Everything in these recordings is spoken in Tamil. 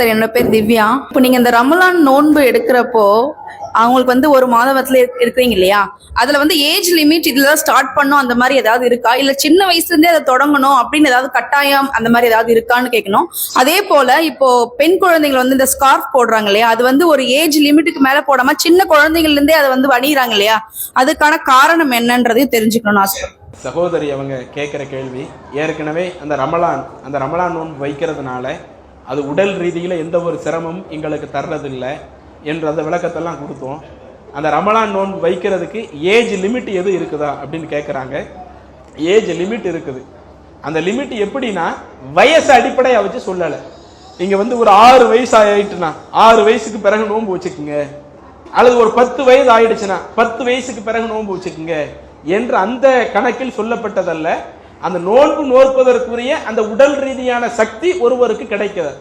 சார் என்னோட பேர் திவ்யா. இப்போ நீங்க இந்த ரமலான் நோன்பு எடுக்கிறப்போ அவங்களுக்கு வந்து ஒரு மாதவத்துல இருக்கிறீங்க இல்லையா? அதுல வந்து ஏஜ் லிமிட் இதுல ஸ்டார்ட் பண்ணும் அந்த மாதிரி ஏதாவது இருக்கா? இல்ல சின்ன வயசுல இருந்தே அதை தொடங்கணும் அப்படின்னு ஏதாவது கட்டாயம் அந்த மாதிரி ஏதாவது இருக்கான்னு கேட்கணும் அதே போல இப்போ பெண் குழந்தைகள் வந்து இந்த ஸ்கார்ஃப் போடுறாங்க இல்லையா? அது வந்து ஒரு ஏஜ் லிமிட்டுக்கு மேல போடாம சின்ன குழந்தைகள்ல இருந்தே அதை வந்து வணிகிறாங்க இல்லையா? அதுக்கான காரணம் என்னன்றதையும் தெரிஞ்சுக்கணும்னு ஆசை. சகோதரி அவங்க கேட்குற கேள்வி ஏற்கனவே அந்த ரமலான் அந்த ரமலான் நோன்பு வைக்கிறதுனால அது உடல் ரீதியில் எந்த ஒரு சிரமம் எங்களுக்கு தர்றதில்லை என்ற அந்த விளக்கத்தெல்லாம் கொடுத்தோம். அந்த ரமலான் நோன்பு வைக்கிறதுக்கு ஏஜ் லிமிட் எது இருக்குதா அப்படின்னு கேட்குறாங்க ஏஜ் லிமிட் இருக்குது. அந்த லிமிட் எப்படின்னா வயசு அடிப்படையாக வச்சு சொல்லலை. நீங்கள் வந்து ஒரு ஆறு வயசு ஆகிட்டுனா ஆறு வயசுக்கு பிறகு நோன்பு வச்சுக்கோங்க. அல்லது ஒரு பத்து வயது ஆயிடுச்சுன்னா பத்து வயசுக்கு பிறகு நோன்பு வச்சுக்கோங்க. என்று அந்த கணக்கில் சொல்லப்பட்டதல்ல. அந்த நோன்பு நோற்பதற்குரிய அந்த உடல் ரீதியான சக்தி ஒருவருக்கு கிடைக்கிறது.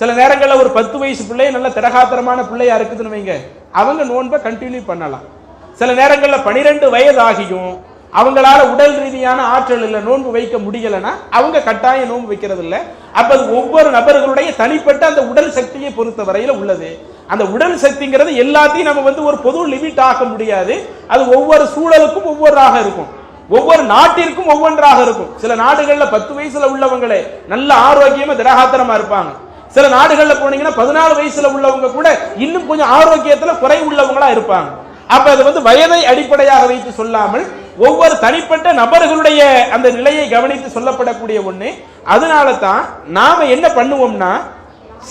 சில நேரங்களில் ஒரு பத்து வயசு பிள்ளை நல்ல திடகாத்திரமான பிள்ளையா இருக்குதுன்னு வைங்க. அவங்க நோன்பை கண்டினியூ பண்ணலாம். சில நேரங்களில் பனிரெண்டு வயது ஆகியும் அவங்களால உடல் ரீதியான ஆற்றல் இல்லை நோன்பு வைக்க முடியலைன்னா அவங்க கட்டாயம் நோன்பு வைக்கிறது இல்லை அப்போ அது ஒவ்வொரு நபர்களுடைய தனிப்பட்ட அந்த உடல் சக்தியை பொறுத்த வரையில் உள்ளது. அந்த உடல் சக்திங்கிறது எல்லாத்தையும் நம்ம வந்து ஒரு பொது லிமிட் ஆக்க முடியாது. அது ஒவ்வொரு சூழலுக்கும் ஒவ்வொன்றாக இருக்கும். ஒவ்வொரு நாட்டிற்கும் ஒவ்வொன்றாக இருக்கும். சில நாடுகள்ல பத்து வயசுல உள்ளவங்களே நல்ல ஆரோக்கியமா திடகாத்திரமா இருப்பாங்க. சில நாடுகள்ல போனீங்கன்னா பதினாலு வயசுல உள்ளவங்க கூட இன்னும் கொஞ்சம் ஆரோக்கியத்துல குறை உள்ளவங்களா இருப்பாங்க. அப்ப அது வந்து வயதை அடிப்படையாக வைத்து சொல்லாமல் ஒவ்வொரு தனிப்பட்ட நபர்களுடைய அந்த நிலையை கவனித்து சொல்லப்படக்கூடிய ஒண்ணு. அதனால தான் நாம என்ன பண்ணுவோம்னா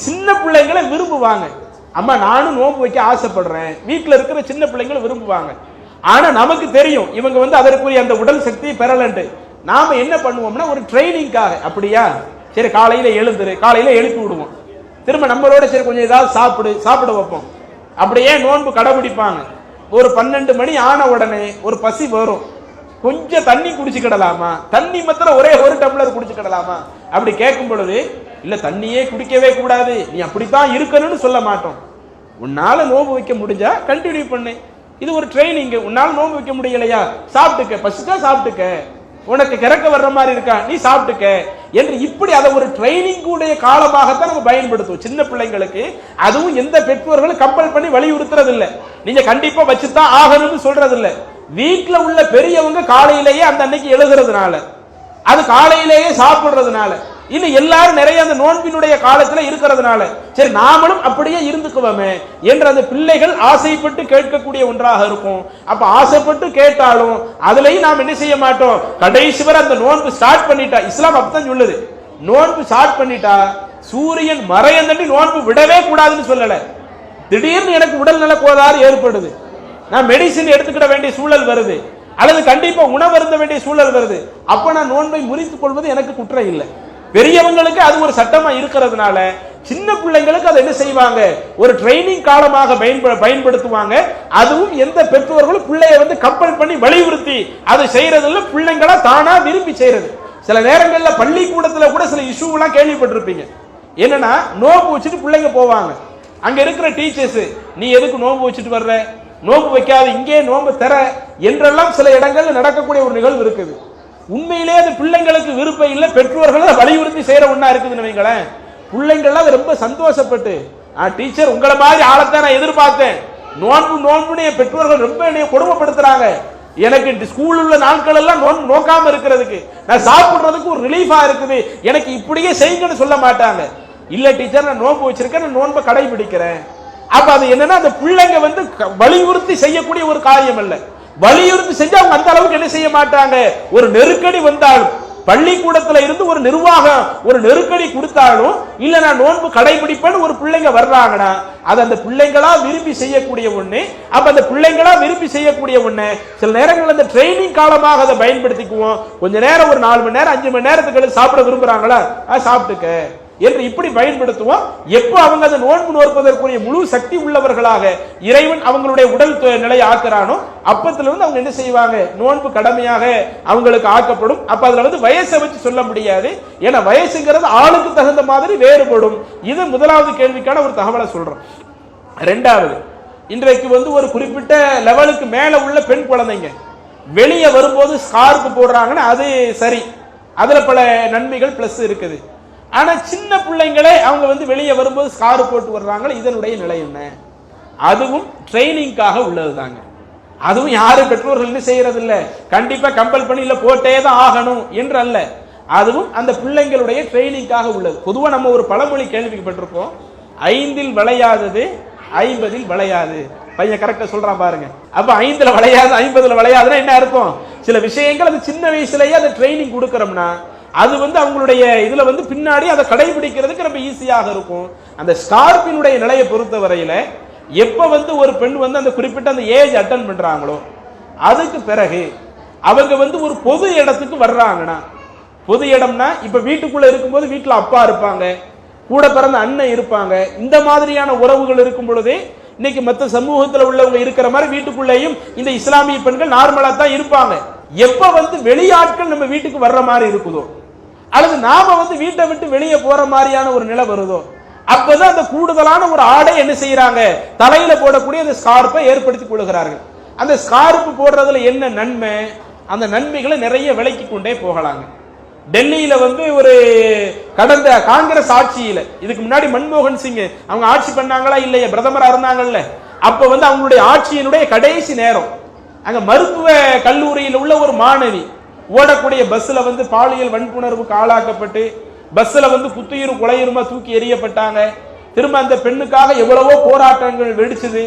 சின்ன பிள்ளைங்களை விரும்புவாங்க. அம்மா நானும் நோன்பு வைக்க ஆசைப்படுறேன். வீட்டில் இருக்கிற சின்ன பிள்ளைங்களை விரும்புவாங்க. ஆனா நமக்கு தெரியும் இவங்க வந்து அதற்குரிய அந்த உடல் சக்தியை பெறலன்ட்டு நாம என்ன பண்ணுவோம்னா ஒரு ட்ரைனிங்காக அப்படியா? சரி காலையில எழுந்துரு காலையில எழுப்பி விடுவோம். திரும்ப நம்மளோட சரி கொஞ்சம் ஏதாவது சாப்பிடு சாப்பிட வைப்போம். அப்படியே நோன்பு கடைபிடிப்பாங்க. ஒரு பன்னெண்டு மணி ஆன உடனே ஒரு பசி வரும். கொஞ்சம் தண்ணி குடிச்சுக்கிடலாமா? தண்ணி மாத்திரம் ஒரே ஒரு டம்ளர் குடிச்சுக்கிடலாமா? அப்படி கேட்கும் பொழுது இல்ல தண்ணியே குடிக்கவே கூடாது. நீ அப்படித்தான் இருக்கணும்னு சொல்ல மாட்டோம். உன்னால நோன்பு வைக்க முடிஞ்சா கண்டினியூ பண்ணு. இது ஒரு ட்ரைனிங் உன்னால் நோன்பு வைக்க முடியலையா? சாப்பிட்டுக்க. பசிச்சா சாப்பிட்டுக்க. உனக்கு கிறக்க வர்ற மாதிரி இருக்கா? நீ சாப்பிட்டுக்க. என்று இப்படி அதை ஒரு ட்ரைனிங் உடைய காலமாகத்தான் நம்ம பயன்படுத்துவோம். சின்ன பிள்ளைங்களுக்கு அதுவும் எந்த பெற்றோர்களும் கம்பல் பண்ணி வலியுறுத்துறது இல்லை நீங்க கண்டிப்பா வச்சுதான் ஆகணும்னு சொல்றது இல்லை வீட்டில் உள்ள பெரியவங்க காலையிலேயே அந்த அன்னைக்கு எழுதுறதுனால அது காலையிலேயே சாப்பிடுறதுனால இன்னும் எல்லாரும் நிறைய அந்த நோன்பினுடைய காலத்துல இருக்கிறதுனால. சரி நாமளும் அப்படியே இருந்துக்குவோமே என்று அந்த பிள்ளைகள் ஆசைப்பட்டு கேட்கக்கூடிய ஒன்றாக இருக்கும். அப்ப ஆசைப்பட்டு கேட்டாலும் அதுலயும் நாம் என்ன செய்ய மாட்டோம்? கடைசி வரை அந்த நோன்பு ஸ்டார்ட் பண்ணிட்டா இஸ்லாம் அப்பதான் சொல்லுது. நோன்பு ஸ்டார்ட் பண்ணிட்டா சூரியன் மறையந்தண்டி நோன்பு விடவே கூடாதுன்னு சொல்லல. திடீர்னு எனக்கு உடல்நல கோளாறு ஏற்படுது. நான் மெடிசின் எடுத்துக்கிட வேண்டிய சூழல் வருது. அல்லது கண்டிப்பா உணவருந்த வேண்டிய சூழல் வருது. அப்ப நான் நோன்பை முறித்துக் கொள்வது எனக்கு குற்றம் இல்லை. பெரியவங்களுக்கு அது ஒரு சட்டமா இருக்கிறதுனால சின்ன பிள்ளைங்களுக்கு அதை என்ன செய்வாங்க? ஒரு ட்ரைனிங் காலமாக பயன்ப- பயன்படுத்துவாங்க. அதுவும் எந்த பெற்றோர்களும் பிள்ளைய வந்து கம்பல் பண்ணி வலியுறுத்தி அதை செய்யறதில்ல. பிள்ளைங்களா தானா விரும்பி செய்யறது. சில நேரங்களில் பள்ளிக்கூடத்தில் கூட சில இஷ்யூலாம் கேள்விப்பட்டிருப்பீங்க. என்னன்னா நோம்பு வச்சுட்டு பிள்ளைங்க போவாங்க. அங்க இருக்கிற டீச்சர்ஸ் நீ எதுக்கு நோம்பு வச்சுட்டு வர்ற? நோன்பு வைக்காத இங்கே நோன்பு தர என்றெல்லாம் சில இடங்கள்ல நடக்கக்கூடிய ஒரு நிகழ்வு இருக்குது. உண்மையிலே அது பிள்ளைங்களுக்கு விருப்பம் இல்லை பெற்றோர்கள் அதை வலியுறுத்தி செய்யற ஒன்றா இருக்குதுன்னு வைங்களேன். பிள்ளைங்கள்லாம் அது ரொம்ப சந்தோஷப்பட்டு ஆ டீச்சர் உங்களை மாதிரி ஆளத்தான் நான் எதிர்பார்த்தேன். நோன்பு நோன்புன்னு என் பெற்றோர்கள் ரொம்ப என்னைய கொடுமைப்படுத்துறாங்க. எனக்கு இந்த ஸ்கூல் உள்ள நாட்கள் எல்லாம் நோன்பு நோக்காம இருக்கிறதுக்கு நான் சாப்பிடுறதுக்கு ஒரு ரிலீஃபா இருக்குது. எனக்கு இப்படியே செய்யுங்கன்னு சொல்ல மாட்டாங்க. இல்ல டீச்சர் நான் நோன்பு வச்சிருக்கேன் நான் நோன்பை கடைபிடிக்கிறேன். அப்ப அது என்னன்னா அந்த பிள்ளைங்க வந்து வலியுறுத்தி செய்யக்கூடிய ஒரு காரியம் இல்லை வலியுறுத்தி செஞ்சு அவங்க அந்த அளவுக்கு என்ன செய்ய மாட்டாங்க? ஒரு நெருக்கடி வந்தாலும் பள்ளிக்கூடத்துல இருந்து ஒரு நிர்வாகம் ஒரு நெருக்கடி கொடுத்தாலும் இல்ல நான் நோன்பு கடைபிடிப்பேன்னு ஒரு பிள்ளைங்க வர்றாங்கன்னா அது அந்த பிள்ளைங்களா விரும்பி செய்யக்கூடிய ஒண்ணு அப்ப அந்த பிள்ளைங்களா விரும்பி செய்யக்கூடிய ஒண்ணு. சில நேரங்கள் அந்த ட்ரைனிங் காலமாக அதை பயன்படுத்திக்குவோம். கொஞ்ச நேரம் ஒரு நாலு மணி நேரம் அஞ்சு மணி நேரத்துக்கு சாப்பிட விரும்புறாங்களா? சாப்பிட்டுக்க. என்று இப்படி பயன்படுத்துவோம். எப்போ அவங்க அந்த நோன்பு நோற்பதற்குரிய முழு சக்தி உள்ளவர்களாக இறைவன் அவங்களுடைய உடல் நிலை நிலையை ஆக்குறானோ அப்பத்திலிருந்து அவங்க என்ன செய்வாங்க? நோன்பு கடமையாக அவங்களுக்கு ஆக்கப்படும். அப்ப அதுல வந்து வயசை வச்சு சொல்ல முடியாது. ஏன்னா வயசுங்கிறது ஆளுக்கு தகுந்த மாதிரி வேறுபடும். இது முதலாவது கேள்விக்கான ஒரு தகவலை சொல்றோம். ரெண்டாவது இன்றைக்கு வந்து ஒரு குறிப்பிட்ட லெவலுக்கு மேல உள்ள பெண் குழந்தைங்க வெளியே வரும்போது ஸ்கார்ப் போடுறாங்கன்னா அது சரி. அதுல பல நன்மைகள் பிளஸ் இருக்குது. ஆனால் சின்ன பிள்ளைங்களே அவங்க வந்து வெளியே வரும்போது ஸ்கார் போட்டு வர்றாங்களே இதனுடைய நிலை என்ன? அதுவும் ட்ரைனிங்காக உள்ளதுதாங்க. அதுவும் யாரும் பெற்றோர்கள் என்ன செய்யறது இல்ல கம்பல் பண்ணி போட்டே தான் ஆகணும் என்று அல்ல அதுவும் அந்த பிள்ளைங்களுடைய ட்ரைனிங்காக உள்ளது. பொதுவாக நம்ம ஒரு பழமொழி கேள்விப்பட்டிருப்போம் ஐந்தில் விளையாதது ஐம்பதில் விளையாது. பையன் கரெக்டாக சொல்கிறான் பாருங்க. அப்போ ஐந்தில் விளையாது ஐம்பதில் விளையாதுன்னா என்ன அர்த்தம்? சில விஷயங்கள் அது சின்ன வயசுலேயே அந்த ட்ரைனிங் கொடுக்குறோம்னா அது வந்து அவங்களுடைய இதுல வந்து பின்னாடி அதை கடைபிடிக்கிறதுக்கு ரொம்ப ஈஸியாக இருக்கும். அந்த ஸ்கார்பினுடைய நிலையை பொறுத்த வரையில எப்ப வந்து ஒரு பெண் வந்து அந்த குறிப்பிட்ட அந்த ஏஜ் அட்டன் பண்றாங்களோ அதுக்கு பிறகு அவங்க வந்து ஒரு பொது இடத்துக்கு வர்றாங்கன்னா பொது இடம்னா இப்ப வீட்டுக்குள்ள இருக்கும்போது வீட்டுல அப்பா இருப்பாங்க கூட பிறந்த அண்ணன் இருப்பாங்க இந்த மாதிரியான உறவுகள் இருக்கும் பொழுதே இன்னைக்கு மற்ற சமூகத்துல உள்ளவங்க இருக்கிற மாதிரி வீட்டுக்குள்ளேயும் இந்த இஸ்லாமிய பெண்கள் நார்மலா தான் இருப்பாங்க. எப்ப வந்து வெளியாட்கள் நம்ம வீட்டுக்கு வர்ற மாதிரி இருக்குதோ அல்லது நாம வந்து வீட்டை விட்டு வெளியே போற மாதிரியான ஒரு நிலை வருதோ? அப்பதான் அந்த கூடுதலான ஒரு ஆடை என்ன செய்யறாங்க? தலையில போடக்கூடிய அந்த ஸ்கார்ப்பை ஏற்படுத்தி கொள்கிறார்கள். அந்த ஸ்கார்ப்பு போடுறதுல என்ன நன்மை? அந்த நன்மைகளை நிறைய விலக்கி கொண்டே போகலாங்க. டெல்லியில வந்து ஒரு கடந்த காங்கிரஸ் ஆட்சியில இதுக்கு முன்னாடி மன்மோகன் சிங் அவங்க ஆட்சி பண்ணாங்களா இல்லையா? பிரதமரா இருந்தாங்கல்ல. அப்ப வந்து அவங்களுடைய ஆட்சியினுடைய கடைசி நேரம் அங்க மருத்துவ கல்லூரியில் உள்ள ஒரு மாணவி ஓடக்கூடிய பஸ்ல வந்து பாலியல் வன்புணர்வுக்கு ஆளாக்கப்பட்டு பஸ்ல வந்து குத்துயிரும் குலையுருமா தூக்கி எறியப்பட்டாங்க. திரும்ப அந்த பெண்ணுக்காக எவ்வளவோ போராட்டங்கள் வெடிச்சது.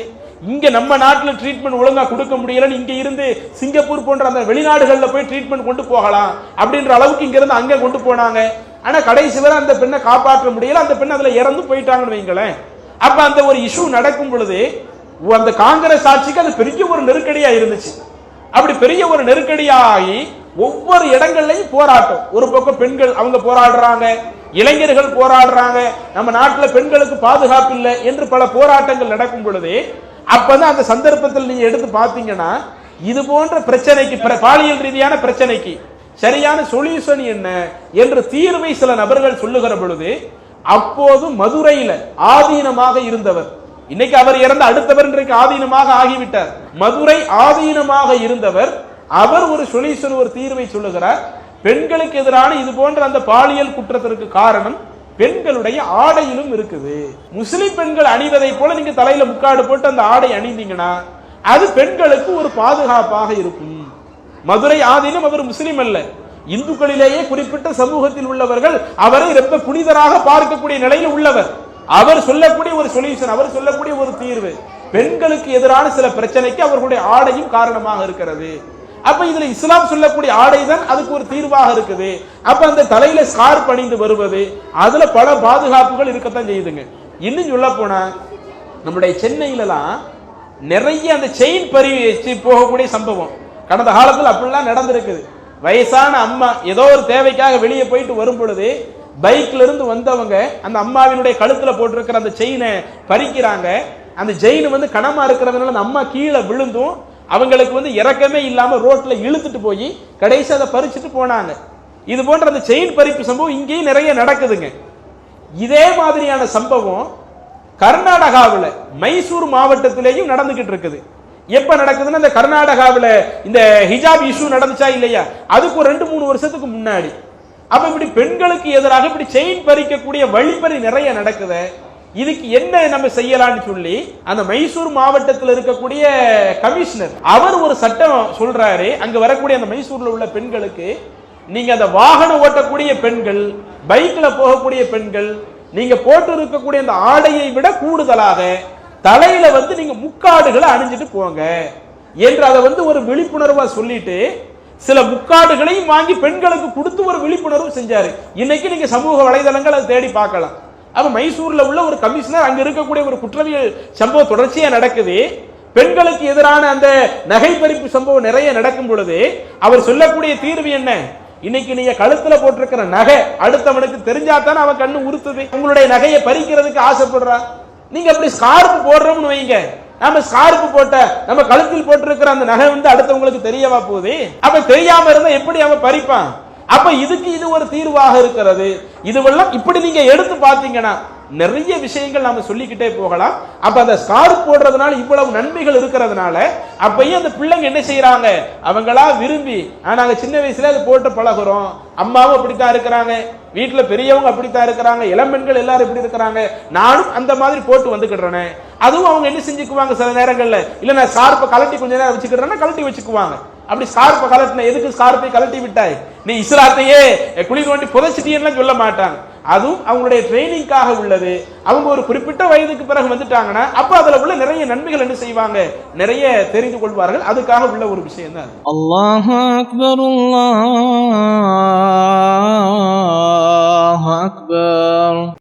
இங்க நம்ம நாட்டில் ட்ரீட்மெண்ட் ஒழுங்கா கொடுக்க முடியலன்னு இங்க இருந்து சிங்கப்பூர் போன்ற அந்த வெளிநாடுகளில் போய் ட்ரீட்மெண்ட் கொண்டு போகலாம் அப்படின்ற அளவுக்கு இங்க இருந்து அங்க கொண்டு போனாங்க. ஆனா கடைசி வரை அந்த பெண்ணை காப்பாற்ற முடியல. அந்த பெண் அதுல இறந்து போயிட்டாங்கன்னு வைங்களேன். அப்ப அந்த ஒரு இஷ்யூ நடக்கும் பொழுது அந்த காங்கிரஸ் ஆட்சிக்கு அது பெரிய ஒரு நெருக்கடியா இருந்துச்சு. அப்படி பெரிய ஒரு நெருக்கடியாகி ஒவ்வொரு இடங்கள்லையும் போராட்டம். ஒரு பக்கம் பெண்கள் அவங்க போராடுறாங்க இளைஞர்கள் போராடுறாங்க நம்ம நாட்டில் பெண்களுக்கு பாதுகாப்பு இல்லை என்று பல போராட்டங்கள் நடக்கும் பொழுது அப்பதான் அந்த சந்தர்ப்பத்தில் நீங்க எடுத்து பார்த்தீங்கன்னா இது போன்ற பிரச்சனைக்கு பாலியல் ரீதியான பிரச்சனைக்கு சரியான சொல்யூஷன் என்ன என்று தீர்வை சில நபர்கள் சொல்லுகிற பொழுது அப்போது மதுரையில ஆதீனமாக இருந்தவர். இன்னைக்கு அவர் இறந்த அடுத்தவர் இன்றைக்கு ஆதீனமாக ஆகிவிட்டார். மதுரை ஆதீனமாக இருந்தவர் அவர் ஒரு சொல்யூஷன் ஒரு தீர்வை சொல்லுகிறார். பெண்களுக்கு எதிரான இது போன்ற அந்த பாலியல் குற்றத்திற்கு காரணம் பெண்களுடைய ஆடையிலும் இருக்குது. முஸ்லிம் பெண்கள் அணிவதை போல நீங்க தலையில முக்காடு போட்டு அந்த ஆடை அணிந்தீங்கன்னா அது பெண்களுக்கு ஒரு பாதுகாப்பாக இருக்கும். மதுரை ஆதீனம் அவர் முஸ்லிம் அல்ல. இந்துக்களிலேயே குறிப்பிட்ட சமூகத்தில் உள்ளவர்கள் அவரை ரொம்ப புனிதராக பார்க்கக்கூடிய நிலையில் உள்ளவர். அவர் சொல்லக்கூடிய ஒரு சொல்யூஷன் அவர் சொல்லக்கூடிய ஒரு தீர்வு. பெண்களுக்கு எதிரான சில பிரச்சனைக்கு அவர்களுடைய ஆடையும் காரணமாக இருக்கிறது. அப்ப இதுல இஸ்லாம் சொல்லக்கூடிய ஆடை தான் அதுக்கு ஒரு தீர்வாக இருக்குது. அப்ப அந்த தலையில ஸ்கார் பணிந்து வருவது அதுல பல பாதுகாப்புகள் இருக்கத்தான் செய்யுதுங்க. இன்னும் சொல்ல போனா நம்முடைய சென்னையிலலாம் நிறைய அந்த செயின் பறி போகக்கூடிய சம்பவம். கடந்த காலத்தில் அப்படிலாம் நடந்திருக்குது. வயசான அம்மா ஏதோ ஒரு தேவைக்காக வெளியே போயிட்டு வரும் பொழுது பைக்ல இருந்து வந்தவங்க அந்த அம்மாவினுடைய கழுத்துல போட்டிருக்கிற அந்த செயினை பறிக்கிறாங்க. அந்த செயின் வந்து கனமா இருக்கிறதுனால அந்த அம்மா கீழே விழுந்தும் அவங்களுக்கு வந்து இறக்கமே இல்லாம ரோட்ல இழுத்துட்டு போய் கடைசி அதை பறிச்சுட்டு போனாங்க. இது போன்ற அந்த செயின் பறிப்பு சம்பவம் இங்கேயும் நிறைய நடக்குதுங்க. இதே மாதிரியான சம்பவம் கர்நாடகாவில் மைசூர் மாவட்டத்திலேயும் நடந்துகிட்டு இருக்குது. எப்ப நடக்குதுன்னா இந்த கர்நாடகாவில் இந்த ஹிஜாப் இஷ்யூ நடந்துச்சா இல்லையா? அதுக்கு ஒரு ரெண்டு மூணு வருஷத்துக்கு முன்னாடி. அப்ப இப்படி பெண்களுக்கு எதிராக இப்படி செயின் பறிக்கக்கூடிய வழிப்பறி நிறைய நடக்குது. இதுக்கு என்ன நம்ம செய்யலாம்னு சொல்லி அந்த மைசூர் மாவட்டத்தில் இருக்கக்கூடிய கமிஷனர் அவர் ஒரு சட்டம் சொல்றாரு. அங்க வரக்கூடிய அந்த மைசூர்ல உள்ள பெண்களுக்கு நீங்க அந்த வாகனம் ஓட்டக்கூடிய பெண்கள் பைக்ல போகக்கூடிய பெண்கள் நீங்க போட்டு இருக்கக்கூடிய அந்த ஆடையை விட கூடுதலாக தலையில வந்து நீங்க முக்காடுகளை அணிஞ்சிட்டு போங்க என்று அதை வந்து ஒரு விழிப்புணர்வா சொல்லிட்டு சில முக்காடுகளையும் வாங்கி பெண்களுக்கு கொடுத்து ஒரு விழிப்புணர்வு செஞ்சாரு. இன்னைக்கு நீங்க சமூக வலைதளங்கள் அதை தேடி பார்க்கலாம். அப்போ மைசூரில் உள்ள ஒரு கமிஷனர் அங்கே இருக்கக்கூடிய ஒரு குற்றவியல் சம்பவம் தொடர்ச்சியாக நடக்குது. பெண்களுக்கு எதிரான அந்த நகை பறிப்பு சம்பவம் நிறைய நடக்கும் பொழுது அவர் சொல்லக்கூடிய தீர்வு என்ன? இன்னைக்கு நீங்க கழுத்துல போட்டிருக்கிற நகை அடுத்தவனுக்கு தெரிஞ்சாதான் அவன் கண்ணு உறுத்துது. உங்களுடைய நகையை பறிக்கிறதுக்கு ஆசைப்படுறா? நீங்க அப்படி ஸ்கார்ப் போடுறோம்னு வைங்க. நாம ஸ்கார்ப் போட்ட நம்ம கழுத்தில் போட்டிருக்கிற அந்த நகை வந்து அடுத்தவங்களுக்கு தெரியவா போகுது? அப்ப தெரியாம இருந்தா எப்படி அவன் பறிப்பான்? அப்ப இதுக்கு இது ஒரு தீர்வாக இருக்கிறது. இதுவெல்லாம் இப்படி நீங்க எடுத்து பாத்தீங்கன்னா நிறைய விஷயங்கள் நாம சொல்லிக்கிட்டே போகலாம். அப்ப அந்த ஸ்கார்ப் போடுறதுனால இவ்வளவு நன்மைகள் இருக்கிறதுனால அப்பயும் அந்த பிள்ளைங்க என்ன செய்யறாங்க? அவங்களா விரும்பி நாங்க சின்ன வயசுல அது போட்டு பழகுறோம். அம்மாவும் அப்படித்தான் இருக்கிறாங்க. வீட்டுல பெரியவங்க அப்படித்தான் இருக்கிறாங்க. இளம்பெண்கள் எல்லாரும் இப்படி இருக்கிறாங்க. நானும் அந்த மாதிரி போட்டு வந்துக்கிடுறேன். அதுவும் அவங்க என்ன செஞ்சுக்குவாங்க சில நேரங்கள்ல? இல்ல நான் ஸ்கார்ப்பை கலட்டி கொஞ்ச நேரம் வச்சுக்கிறேன்னா கலட்டி வச்சுக்குவாங்க. அப்படி ஸ்கார்பை கலட்டின எதுக்கு ஸ்கார்பை கலட்டி விட்டாய்? நீ இஸ்லாத்தையே குழி தோண்டி புதைச்சிட்டியன்னு சொல்ல மாட்டாங்க. அதுவும் அவங்களுடைய ட்ரைனிங்காக உள்ளது. அவங்க ஒரு குறிப்பிட்ட வயதுக்கு பிறகு வந்துட்டாங்கன்னா அப்ப அதுல உள்ள நிறைய நன்மைகள் என்ன செய்வாங்க? நிறைய தெரிந்து கொள்வார்கள். அதுக்காக உள்ள ஒரு விஷயம் தான் அல்லாஹ் அக்பர் அல்லாஹ் அக்பர்.